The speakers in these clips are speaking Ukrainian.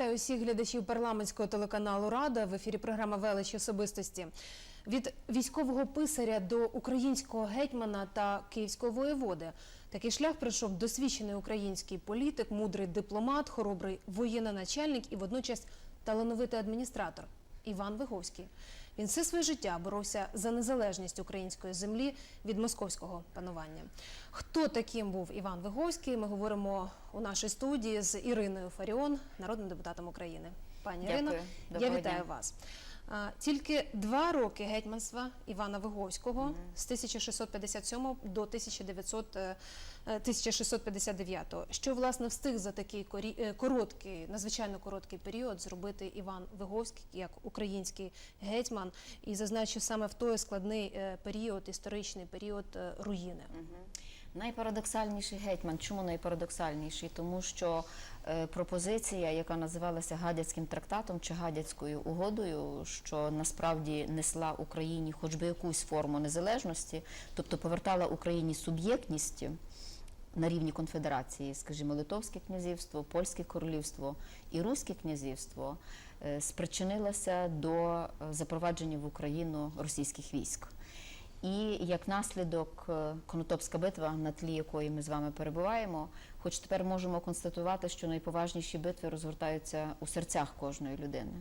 Вітаю усіх глядачів парламентського телеканалу Рада. В ефірі програма Велич особистості. Від військового писаря до українського гетьмана та київського воєводи. Такий шлях пройшов досвідчений український політик, мудрий дипломат, хоробрий воєнний начальник і водночас талановитий адміністратор Іван Виговський. Він все своє життя боровся за незалежність української землі від московського панування. Хто таким був Іван Виговський? Ми говоримо у нашій студії з Іриною Фаріон, народним депутатом України. Пані Дякую. Ірино, я вітаю дня. вас. Тільки два роки гетьманства Івана Виговського з 1657 до 1900, е, е, 1659. Що власне встиг за такий е, короткий, надзвичайно короткий період зробити Іван Виговський як український гетьман, і зазначу саме в той складний е, період, історичний період руїни. Найпарадоксальніший гетьман. Чому найпарадоксальніший? Тому що е, пропозиція, яка називалася Гадяцьким трактатом чи Гадяцькою угодою, що насправді несла Україні хоч би якусь форму незалежності, тобто повертала Україні суб'єктність на рівні конфедерації, скажімо, Литовське князівство, Польське королівство і Руське князівство, е, спричинилася до е, запровадження в Україну російських військ. І як наслідок е, Конотопська битва, на тлі якої ми з вами перебуваємо, хоч тепер можемо констатувати, що найповажніші битви розгортаються у серцях кожної людини.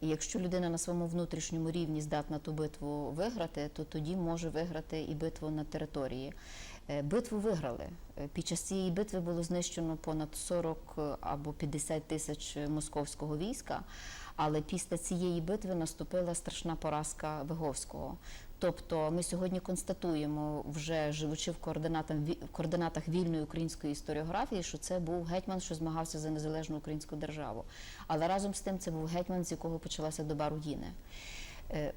І якщо людина на своєму внутрішньому рівні здатна ту битву виграти, то тоді може виграти і битву на території. Е, Битву виграли. Е, Під час цієї битви було знищено понад 40 або 50 тисяч московського війська. Але після цієї битви наступила страшна поразка Виговського. Тобто ми сьогодні констатуємо, вже живучи в координатах, вільної української історіографії, що це був гетьман, що змагався за незалежну українську державу. Але разом з тим це був гетьман, з якого почалася доба руїни. Е,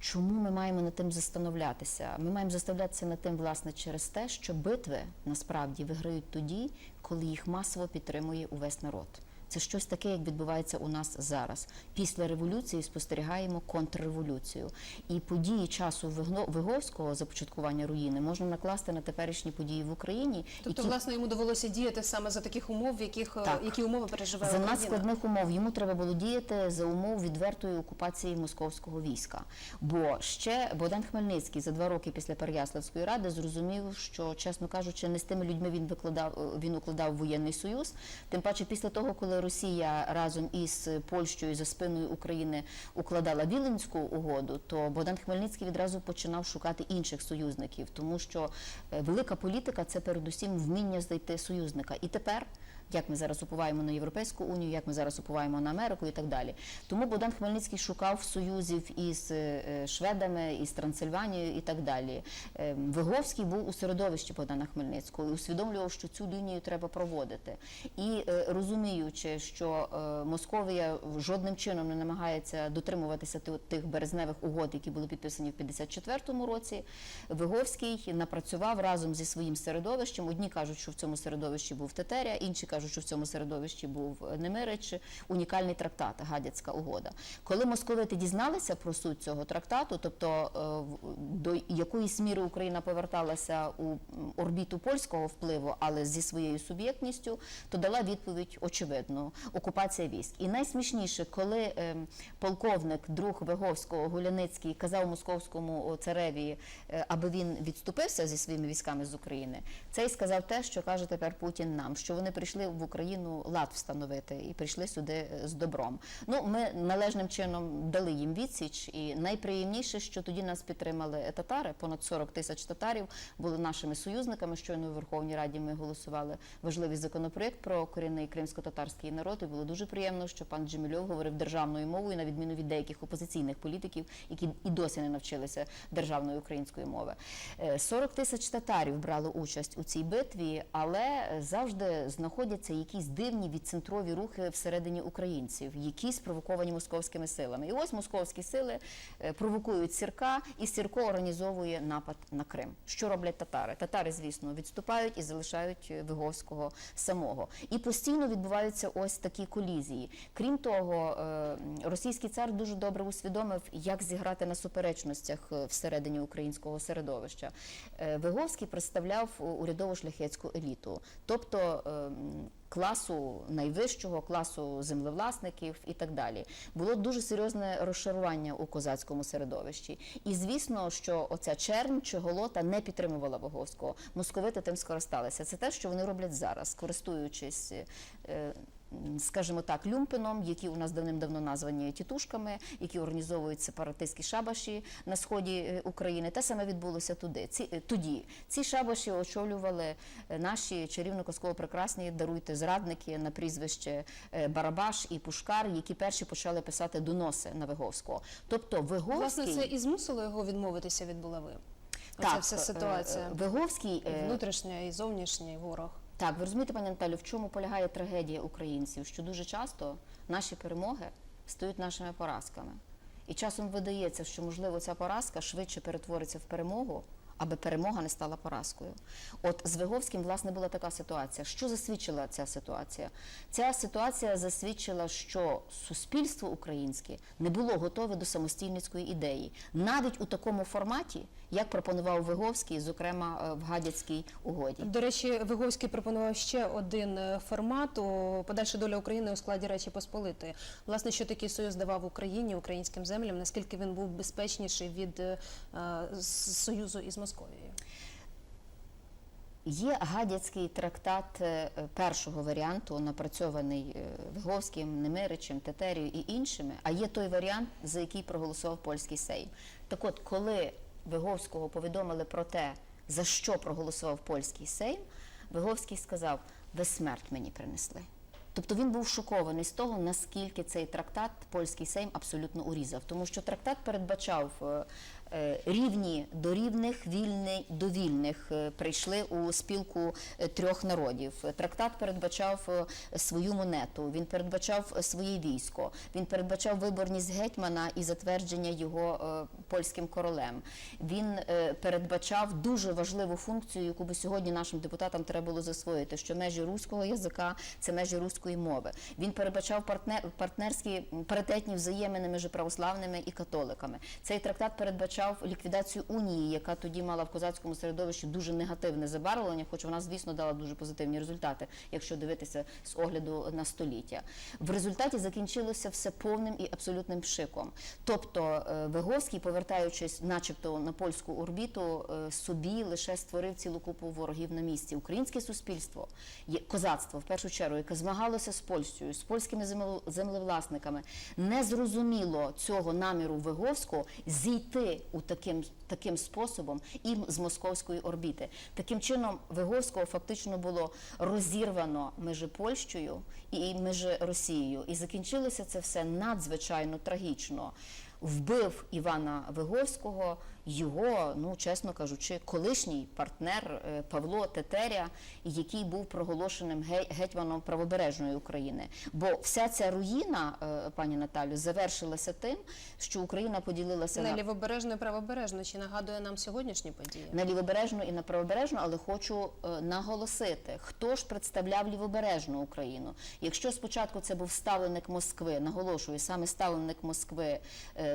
Чому ми маємо над тим застановлятися? Ми маємо заставлятися над тим, власне, через те, що битви насправді виграють тоді, коли їх масово підтримує увесь народ. Це щось таке, як відбувається у нас зараз. Після революції спостерігаємо контрреволюцію. І події часу Виговського започаткування руїни можна накласти на теперішні події в Україні, Тобто, власне, йому довелося діяти саме за таких умов, в яких е, Так. які умови переживає за надскладних умов йому треба було діяти за умов відвертої окупації московського війська. Бо ще Богдан Хмельницький за два роки після Переяславської ради зрозумів, що, чесно кажучи, не з тими людьми він викладав він укладав воєнний союз. Тим паче, після того, коли Росія разом із Польщею за спиною України укладала Віленську угоду, то Богдан Хмельницький відразу починав шукати інших союзників, тому що е, велика політика це передусім вміння знайти союзника. І тепер як ми зараз уповаємо на Європейську унію, як ми зараз уповаємо на Америку і так далі. Тому Богдан Хмельницький шукав союзів із е, шведами, із Трансильванією і так далі. Е, Виговський був у середовищі Богдана Хмельницького і усвідомлював, що цю лінію треба проводити. І е, розуміючи, що е, Московія жодним чином не намагається дотримуватися тих березневих угод, які були підписані в 54-му році, Виговський напрацював разом зі своїм середовищем. Одні кажуть, що в цьому середовищі був Тетеря, інші кажуть, що в цьому середовищі був Немирич, унікальний трактат, Гадяцька угода. Коли московити дізналися про суть цього трактату, тобто е, до якоїсь міри Україна поверталася у орбіту польського впливу, але зі своєю суб'єктністю, то дала відповідь очевидну окупація військ. І найсмішніше, коли е, полковник, друг Виговського Гуляницький казав московському цареві, е, аби він відступився зі своїми військами з України, цей сказав те, що каже тепер Путін нам, що вони прийшли в Україну лад встановити і прийшли сюди е, з добром. Ну, ми належним чином дали їм відсіч, і найприємніше, що тоді нас підтримали татари, понад 40 тисяч татарів були нашими союзниками. Щойно у Верховній Раді ми голосували важливий законопроект про корінний кримсько-татарський народ. І було дуже приємно, що пан Джемільов говорив державною мовою, на відміну від деяких опозиційних політиків, які і досі не навчилися державної української мови. Е, 40 тисяч татарів брали участь у цій битві, але завжди знаходяться якісь дивні відцентрові рухи всередині українців, які спровоковані московськими силами. І ось московські сили е, провокують Сірка, і Сірко організовує напад на Крим. Що роблять татари? Татари, звісно, відступають і залишають е, Виговського самого. І постійно відбуваються ось такі колізії. Крім того, е, російський цар дуже добре усвідомив, як зіграти на суперечностях всередині українського середовища. Виговський представляв урядово шляхетську еліту, тобто е, м, класу найвищого, класу землевласників і так далі. Було дуже серйозне розшарування у козацькому середовищі. І звісно, що оця чернь Чоголота не підтримувала Боговського. Московити тим скористалися. Це те, що вони роблять зараз, користуючись. Скажімо так, люмпеном, які у нас давним-давно названі тітушками, які організовують сепаратистські шабаші на сході е, України. Те саме відбулося туди. Ці е, тоді ці шабаші очолювали е, наші чарівно казково прекрасні даруйте зрадники на прізвище Барабаш і Пушкар, які перші почали писати доноси на Виговського. Тобто Виговський Власне, це і змусило його відмовитися від булави. Оця вся е, ситуація. Виговський Внутрішня і зовнішній ворог. Так, ви розумієте, пані Наталю, в чому полягає трагедія українців? Що дуже часто наші перемоги стають нашими поразками. І часом видається, що можливо ця поразка швидше перетвориться в перемогу, аби перемога не стала поразкою. От з Виговським, власне, була така ситуація. Що засвідчила ця ситуація? Ця ситуація засвідчила, що суспільство українське не було готове до самостійницької ідеї, навіть у такому форматі, як пропонував Виговський, зокрема е, в Гадяцькій угоді. До речі, Виговський пропонував ще один е, формат у подальша доля України у складі Речі Посполитої. Власне, що такий союз давав Україні, українським землям, наскільки він був безпечніший від е, союзу із Московією? Є гадяцький трактат е, першого варіанту, напрацьований е, Виговським, Немиричем, Тетерією і іншими. А є той варіант, за який проголосував польський Сейм. Так от, коли Виговського повідомили про те, за що проголосував польський Сейм, Виговський сказав: ви смерть мені принесли. Тобто він був шокований з того, наскільки цей трактат польський Сейм абсолютно урізав, тому що трактат передбачав е, рівні до рівних, вільні до вільних е, прийшли у спілку е, трьох народів. Трактат передбачав е, свою монету, він передбачав е, своє військо, він передбачав виборність гетьмана і затвердження його е, польським королем. Він е, передбачав дуже важливу функцію, яку би сьогодні нашим депутатам треба було засвоїти, що межі руського язика це межі руської мови. Він передбачав партнер, партнерські паритетні взаємини між православними і католиками. Цей трактат передбачав ліквідацію унії, яка тоді мала в козацькому середовищі дуже негативне забарвлення, хоч вона, звісно, дала дуже позитивні результати, якщо дивитися з огляду на століття. В результаті закінчилося все повним і абсолютним пшиком. Тобто е, Виговський, повертаючись, начебто на польську орбіту, е, собі лише створив цілу купу ворогів на місці. Українське суспільство, козацтво в першу чергу, яке змагалося з Польщею, з польськими землевласниками, не зрозуміло цього наміру Виговського зійти у таким, таким способом і з московської орбіти. Таким чином, Виговського фактично було розірвано між Польщею і між Росією. І закінчилося це все надзвичайно трагічно. Вбив Івана Виговського його, ну чесно кажучи, колишній партнер е, Павло Тетеря, який був проголошеним гетьманом правобережної України. Бо вся ця руїна, е, пані Наталю, завершилася тим, що Україна поділилася Не на лівобережно і правобережно. Чи нагадує нам сьогоднішні події? на лівобережну і на правобережну, але хочу е, наголосити, хто ж представляв лівобережну Україну. Якщо спочатку це був ставленик Москви, наголошую, саме ставленик Москви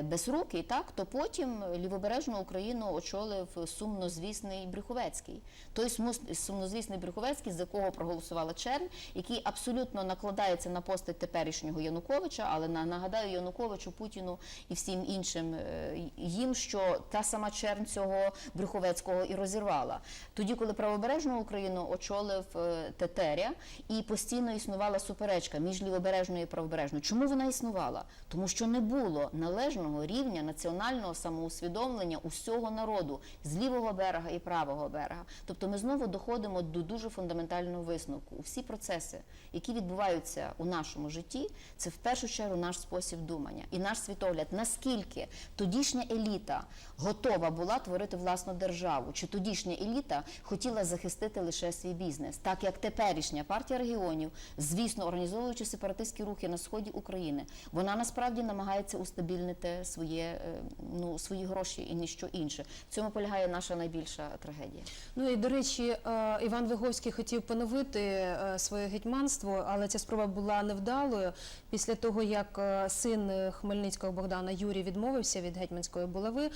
Безрукий, так то потім лівобережну Україну очолив сумнозвісний Брюховецький. Той сумнозвісний Брюховецький, з якого проголосувала Чернь, який абсолютно накладається на постать теперішнього Януковича, але нагадаю Януковичу, Путіну і всім іншим е, їм, що та сама чернь цього Брюховецького і розірвала. Тоді, коли правобережну Україну очолив е, Тетеря, і постійно існувала суперечка між лівобережною і правобережною. Чому вона існувала? Тому що не було належного рівня національного самоусвідомлення усього народу з лівого берега і правого берега. Тобто ми знову доходимо до дуже фундаментального висновку. Усі процеси, які відбуваються у нашому житті, це в першу чергу наш спосіб думання і наш світогляд. Наскільки тодішня еліта готова була творити власну державу, чи тодішня еліта хотіла захистити лише свій бізнес, так як теперішня партія регіонів, звісно, організовуючи сепаратистські рухи на сході України, вона насправді намагається устабільнити своє е, ну свої гроші і ніщо інше. В цьому полягає наша найбільша трагедія. Ну і до речі, е, Іван Виговський хотів поновити е, своє гетьманство, але ця спроба була невдалою. Після того, як е, син Хмельницького Богдана Юрій відмовився від гетьманської булави,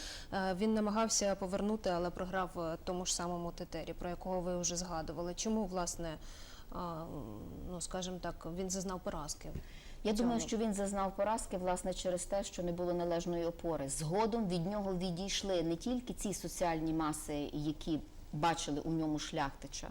він намагався повернути, але програв тому ж самому Тетері, про якого ви вже згадували. Чому власне ну скажімо так, він зазнав поразки. Я в цьому? думаю, що він зазнав поразки власне через те, що не було належної опори. Згодом від нього відійшли не тільки ці соціальні маси, які бачили у ньому шляхтича,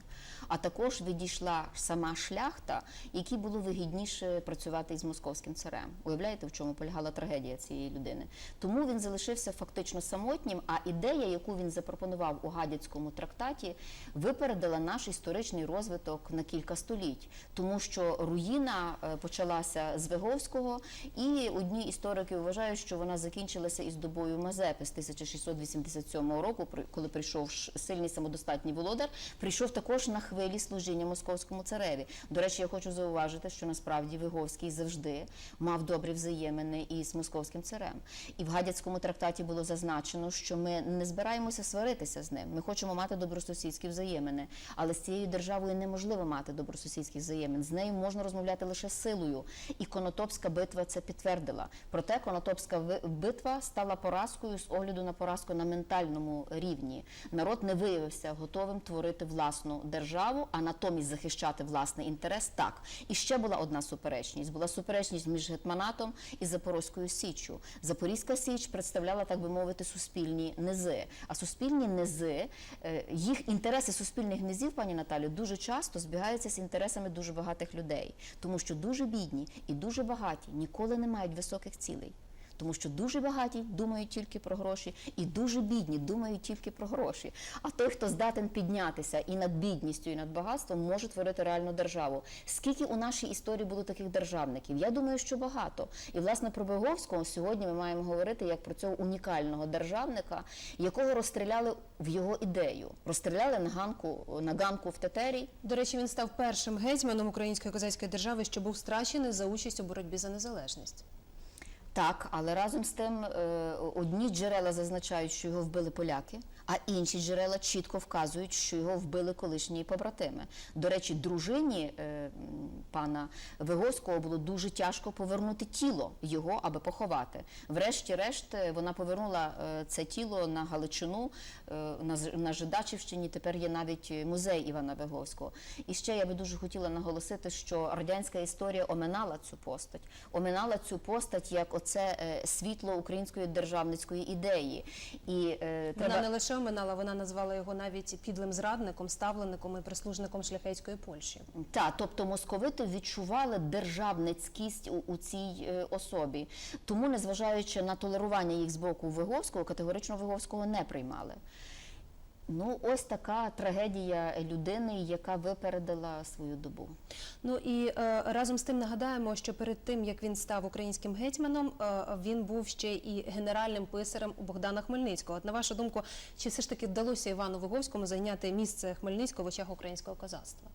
а також відійшла сама шляхта, якій було вигідніше працювати із московським царем. Уявляєте, в чому полягала трагедія цієї людини? Тому він залишився фактично самотнім. А ідея, яку він запропонував у гадяцькому трактаті, випередила наш історичний розвиток на кілька століть, тому що руїна е, почалася з Виговського, і одні історики вважають, що вона закінчилася із добою Мазепи з 1687 року, коли прийшов сильний самодостатній володар, прийшов також на хвилі служіння московському цареві. До речі, я хочу зауважити, що насправді Виговський завжди мав добрі взаємини із московським царем. І в гадяцькому трактаті було зазначено, що ми не збираємося сваритися з ним. Ми хочемо мати добросусідські взаємини, але з цією державою неможливо мати добросусідських взаємин. З нею можна розмовляти лише силою. І Конотопська битва це підтвердила. Проте Конотопська битва стала поразкою з огляду на поразку на ментальному рівні. Народ не виявився готовим творити власну державу, а натомість захищати власний інтерес. Так і ще була одна суперечність. Була суперечність між гетманатом і Запорозькою Січчю. Запорізька Січ представляла, так би мовити, суспільні низи. А суспільні низи, е, їх інтереси суспільних низів, пані Наталю, дуже часто збігаються з інтересами дуже багатих людей, тому що дуже бідні і дуже багаті ніколи не мають високих цілей. Тому що дуже багаті думають тільки про гроші, і дуже бідні думають тільки про гроші. А той, хто здатен піднятися і над бідністю, і над багатством, може творити реальну державу. Скільки у нашій історії було таких державників? Я думаю, що багато. І власне про Виговського сьогодні ми маємо говорити як про цього унікального державника, якого розстріляли в його ідею. Розстріляли на ганку на ганку в Тетері. До речі, він став першим гетьманом української козацької держави, що був страчений за участь у боротьбі за незалежність. Так, але разом з тим е, одні джерела зазначають, що його вбили поляки, а інші джерела чітко вказують, що його вбили колишні побратими. До речі, дружині е, пана Виговського було дуже тяжко повернути тіло його, аби поховати. Врешті-решт, е, вона повернула е, це тіло на Галичину, е, на, на Жидачівщині. Тепер є навіть музей Івана Виговського. І ще я би дуже хотіла наголосити, що радянська історія оминала цю постать, оминала цю постать як оце світло української державницької ідеї. І е, Вона не лише оминала, вона назвала його навіть підлим зрадником, ставлеником і прислужником шляхетської Польщі. та, тобто московити відчували державницькість у, у цій е, особі. Тому, незважаючи на толерування їх з боку Виговського, категорично Виговського не приймали. Ну, ось така трагедія людини, яка випередила свою добу. Ну і е, разом з тим нагадаємо, що перед тим як він став українським гетьманом, е, він був ще і генеральним писарем у Богдана Хмельницького. От на вашу думку, чи все ж таки вдалося Івану Виговському зайняти місце Хмельницького в очах українського козацтва?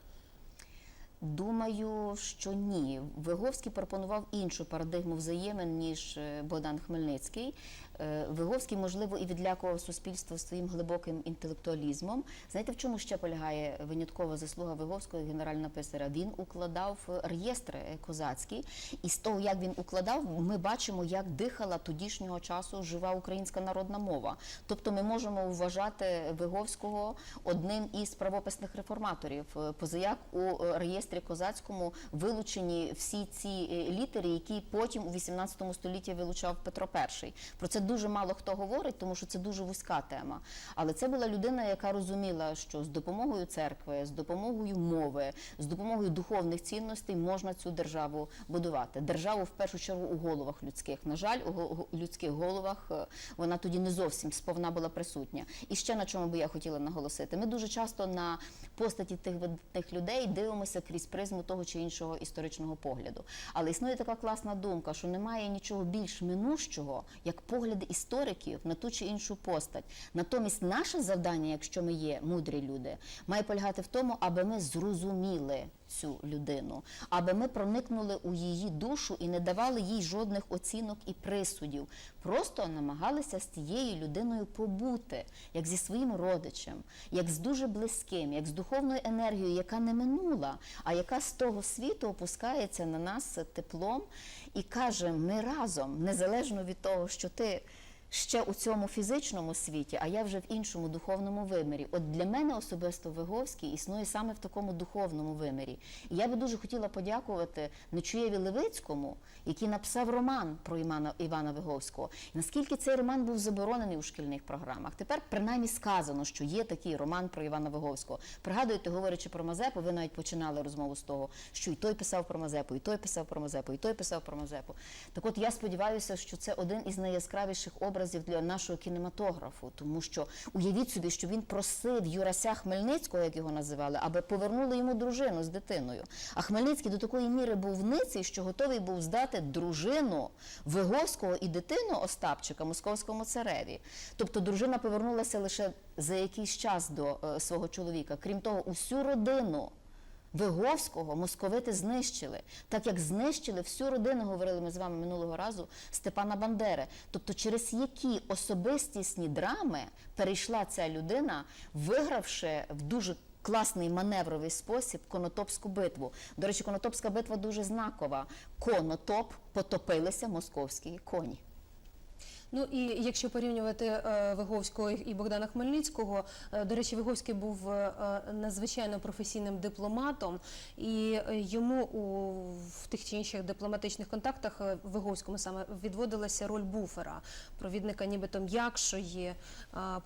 Думаю, що ні. Виговський пропонував іншу парадигму взаємин, ніж е, Богдан Хмельницький. Е, Виговський, можливо, і відлякував суспільство своїм глибоким інтелектуалізмом. Знаєте, в чому ще полягає виняткова заслуга Виговського генерального писаря? Він укладав е, реєстри е, козацькі, і з того, як він укладав, ми бачимо, як дихала тодішнього часу жива українська народна мова. Тобто, ми можемо вважати Виговського одним із правописних реформаторів. Позаяк у реєстрі козацькому вилучені всі ці літери, які потім у 18 столітті вилучав Петро І. Про це дуже мало хто говорить, тому що це дуже вузька тема. Але це була людина, яка розуміла, що з допомогою церкви, з допомогою мови, з допомогою духовних цінностей можна цю державу будувати. Державу в першу чергу у головах людських. На жаль, у людських головах е, вона тоді не зовсім сповна була присутня. І ще на чому би я хотіла наголосити. Ми дуже часто на постаті тих видатних людей дивимося крізь призму того чи іншого історичного погляду. Але існує така класна думка, що немає нічого більш минущого, як погляди істориків на ту чи іншу постать. Натомість наше завдання, якщо ми є мудрі люди, має полягати в тому, аби ми зрозуміли цю людину, аби ми проникнули у її душу і не давали їй жодних оцінок і присудів. Просто намагалися з цією людиною побути, як зі своїм родичем, як з дуже близьким, як з духовною енергією, яка не минула, а яка з того світу опускається на нас теплом і каже: ми разом, незалежно від того, що ти ще у цьому фізичному світі, а я вже в іншому духовному вимірі. От для мене особисто Виговський існує саме в такому духовному вимірі. І я би дуже хотіла подякувати Нечуєві Левицькому, який написав роман про Івана, Івана Виговського. І наскільки цей роман був заборонений у шкільних програмах. Тепер принаймні сказано, що є такий роман про Івана Виговського. Пригадуєте, говорячи про Мазепу, ви навіть починали розмову з того, що і той писав про Мазепу, і той писав про Мазепу, і той писав про Мазепу. Так от я сподіваюся, що це один із найяскравіших образів для нашого кінематографу, тому що уявіть собі, що він просив Юрася Хмельницького, як його називали, аби повернули йому дружину з дитиною. А Хмельницький до такої міри був ниций, що готовий був здати дружину Виговського і дитину Остапчика московському цареві. Тобто дружина повернулася лише за якийсь час до е, свого чоловіка. Крім того, усю родину. Виговського московити знищили, так як знищили всю родину, говорили ми з вами минулого разу, Степана Бандери. Тобто, через які особистісні драми перейшла ця людина, вигравши в дуже класний маневровий спосіб Конотопську битву. До речі, Конотопська битва дуже знакова. Конотоп потопилися московські коні. Ну і якщо порівнювати е, Виговського і Богдана Хмельницького, е, до речі, Виговський був е, надзвичайно професійним дипломатом, і йому у в тих чи інших дипломатичних контактах Виговському саме відводилася роль буфера, провідника нібито м'якшої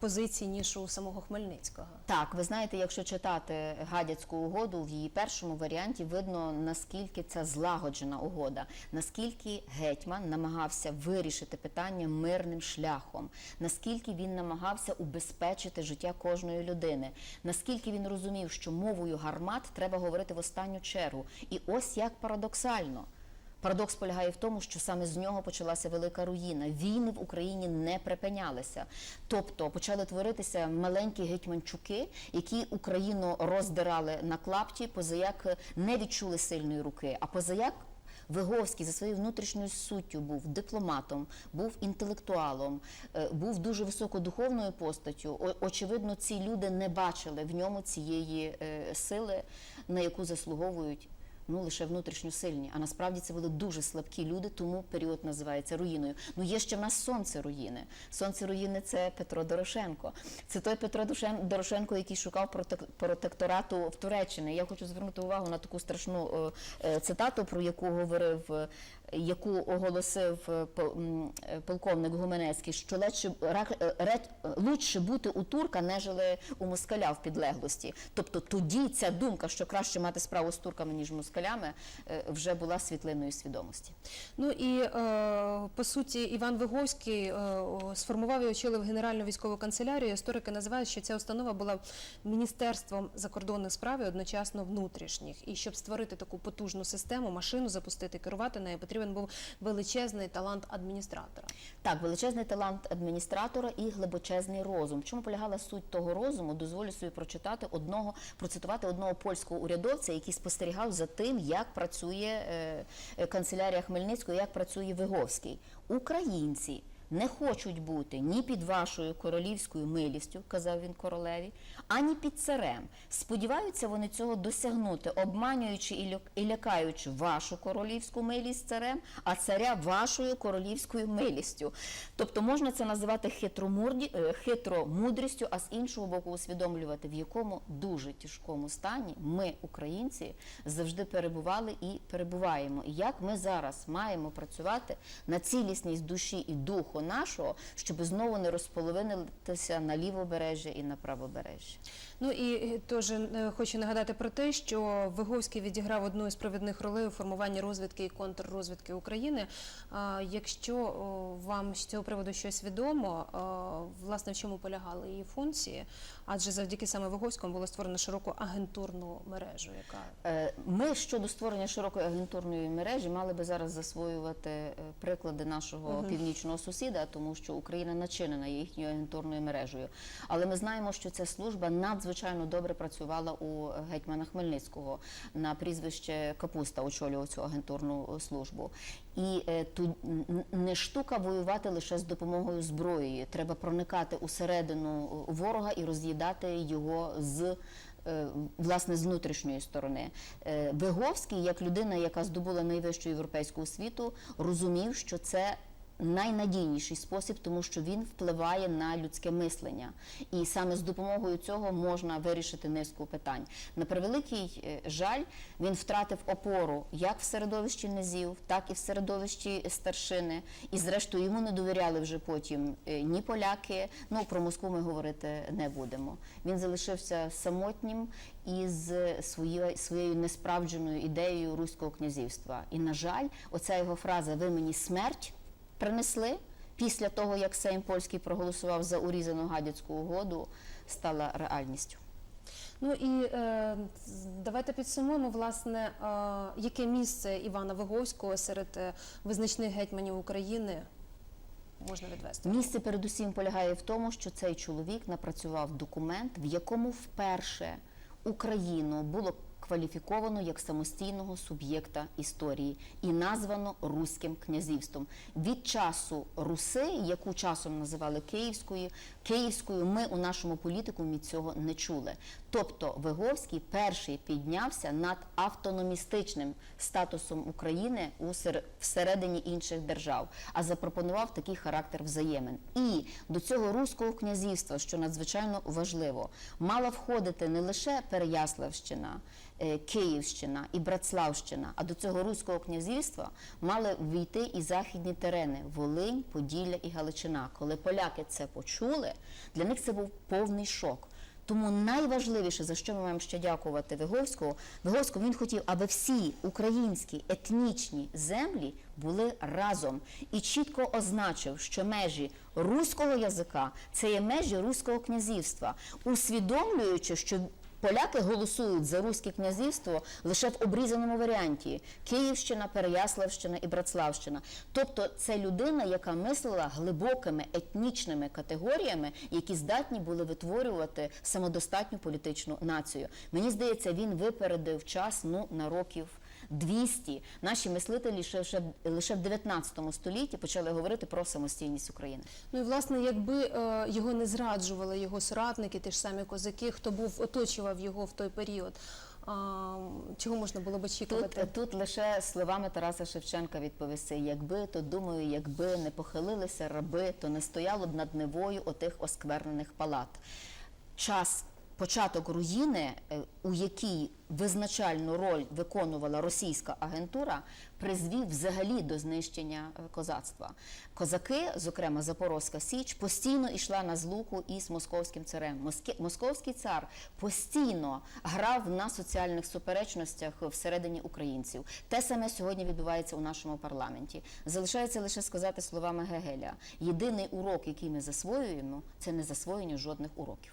позиції ніж у самого Хмельницького. Так, ви знаєте, якщо читати гадяцьку угоду в її першому варіанті, видно наскільки це злагоджена угода, наскільки гетьман намагався вирішити питання мирним шляхом, наскільки він намагався убезпечити життя кожної людини, наскільки він розумів, що мовою гармат треба говорити в останню чергу. І ось як парадоксально. Парадокс полягає в тому, що саме з нього почалася велика руїна. Війни в Україні не припинялися. Тобто почали творитися маленькі гетьманчуки, які Україну роздирали на клапті, позаяк не відчули сильної руки, а позаяк. Виговський за своєю внутрішньою суттю був дипломатом, був інтелектуалом, е, був дуже високодуховною постаттю. Очевидно, ці люди не бачили в ньому цієї е, сили, на яку заслуговують ну лише внутрішньо сильні. А насправді це були дуже слабкі люди, тому період називається руїною. Ну є ще в нас сонце руїни. Сонце руїни це Петро Дорошенко. Це той Петро Дорошенко, який шукав протекторату в Туреччині. Я хочу звернути увагу на таку страшну е, е, цитату, про яку говорив. Яку оголосив е, е, полковник Гуменецький, що легше е, лучше бути у турка, нежели у москаля в підлеглості. Тобто тоді ця думка, що краще мати справу з турками ніж москалями, вже була світлиною свідомості. Ну і по суті, Іван Виговський сформував і очолив Генеральну військову канцелярію. Історики називають, що ця установа була міністерством закордонних справ і одночасно внутрішніх. І щоб створити таку потужну систему, машину запустити, керувати нею, потрібен був величезний талант адміністратора. Так, величезний талант адміністратора і глибочезний розум. Чому полягала суть того розуму? Дозволю собі прочитати одного, процитувати одного польського урядовця, який спостерігав за тим, як працює е, е, канцелярія Хмельницького, як працює Виговський. Українці. Не хочуть бути ні під вашою королівською милістю, казав він королеві, ані під царем. Сподіваються вони цього досягнути, обманюючи і ля- і лякаючи вашу королівську милість царем, а царя вашою королівською милістю. Тобто можна це називати е, хитромудрістю, а з іншого боку усвідомлювати, в якому дуже тяжкому стані ми, українці, завжди перебували і перебуваємо. І як ми зараз маємо працювати на цілісність душі і духу нашого, щоб знову не розполовинитися на лівобережжя і на правобережжя. Ну і теж е, хочу нагадати про те, що Виговський відіграв одну із провідних ролей у формуванні розвідки і контррозвідки України. Якщо вам з цього приводу щось відомо, власне в чому полягали її функції, адже завдяки саме Виговському було створено широку агентурну мережу, яка Е, Ми щодо створення широкої агентурної мережі мали би зараз засвоювати е, приклади нашого північного сусіда, тому що Україна начинена їхньою агентурною мережею. Але ми знаємо, що ця служба надзвичайно добре працювала у гетьмана Хмельницького на прізвище Капуста очолював цю агентурну е, службу. І е, тут не штука воювати лише з допомогою зброї. Треба проникати усередину ворога і роз'їдати його з е, власне з внутрішньої сторони. Е, Виговський, як людина, яка здобула найвищу європейську освіту, розумів, що це найнадійніший спосіб, тому що він впливає на людське мислення, і саме з допомогою цього можна вирішити низку питань. На превеликий е, жаль, він втратив опору як в середовищі низів, так і в середовищі старшини. І зрештою йому не довіряли вже потім е, ні поляки. Ну про Москву ми говорити не будемо. Він залишився самотнім із своєю, своєю несправдженою ідеєю руського князівства. І на жаль, оця його фраза Ви мені смерть принесли після того, як Сейм польський проголосував за урізану гадяцьку угоду, стала реальністю. Ну і е, давайте підсумуємо, власне, е, яке місце Івана Виговського серед е, визначних гетьманів України можна відвести. Місце передусім полягає в тому, що цей чоловік напрацював документ, в якому вперше Україну було кваліфіковано як самостійного суб'єкта історії і названо Руським князівством. Від часу Руси, яку часом називали Київською, Київською, ми у нашому політикумі цього не чули. Тобто Виговський перший піднявся над автономістичним статусом України всередині інших держав, а запропонував такий характер взаємин. І до цього руського князівства, що надзвичайно важливо, мала входити не лише Переяславщина. е, Київщина і Братславщина, а до цього руського князівства мали війти і західні терени Волинь, Поділля і Галичина. Коли поляки це почули, для них це був повний шок. Тому найважливіше, за що ми маємо ще дякувати Виговському, Виговському він хотів, аби всі українські етнічні землі були разом і чітко означив, що межі руського язика це є межі руського князівства, усвідомлюючи, що Поляки голосують за руське князівство лише в обрізаному варіанті: Київщина, Переяславщина і Братславщина. Тобто, це людина, яка мислила глибокими етнічними категоріями, які здатні були витворювати самодостатню політичну націю. Мені здається, він випередив час ну на років. 200. Наші мислителі ще, ще лише в 19 столітті почали говорити про самостійність України. Ну і власне, якби е, його не зраджували його соратники, ті ж самі козаки, хто був оточував його в той період, а, чого можна було б очікувати? Тут, тут лише словами Тараса Шевченка відповісти: якби, то думаю, якби не похилилися раби, то не стояло б над Невою отих осквернених палат. Час. Початок руїни, е, у якій визначальну роль виконувала російська агентура, призвів взагалі до знищення е, козацтва. Козаки, зокрема Запорозька Січ, постійно йшла на злуку із московським царем. Московський цар постійно грав на соціальних суперечностях всередині українців. Те саме сьогодні відбувається у нашому парламенті. Залишається лише сказати словами Гегеля: єдиний урок, який ми засвоюємо, це не засвоєння жодних уроків.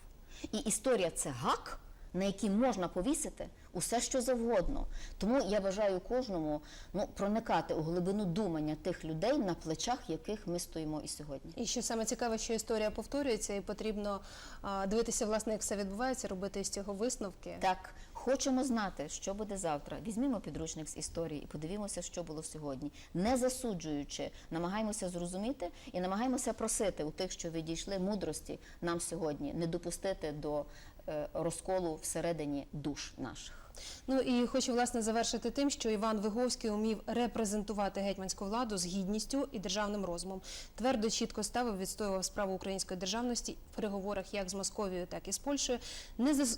І історія це гак, на який можна повісити усе, що завгодно. Тому я бажаю кожному ну, проникати у глибину думання тих людей, на плечах яких ми стоїмо і сьогодні. І що саме цікаве, що історія повторюється, і потрібно а, дивитися, власне, як все відбувається, робити з цього висновки. Так, хочемо знати, що буде завтра. Візьмімо підручник з історії і подивімося, що було сьогодні. Не засуджуючи, намагаємося зрозуміти і намагаємося просити у тих, що відійшли мудрості нам сьогодні, не допустити до е, розколу всередині душ наших. Ну і хочу власне завершити тим, що Іван Виговський умів репрезентувати гетьманську владу з гідністю і державним розумом. Твердо чітко ставив, відстоював справу української державності в переговорах як з Московією, так і з Польщею,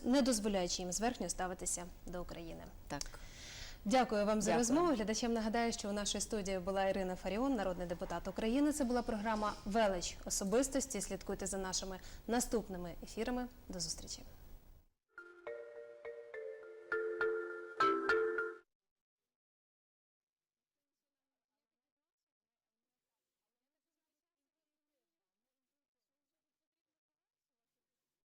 не дозволяючи їм зверхньо ставитися до України. Так. Дякую вам за Дякую. розмову. Глядачам нагадаю, що у нашій студії була Ірина Фаріон, народний депутат України. Це була програма Велич особистості. Слідкуйте за нашими наступними ефірами. До зустрічі.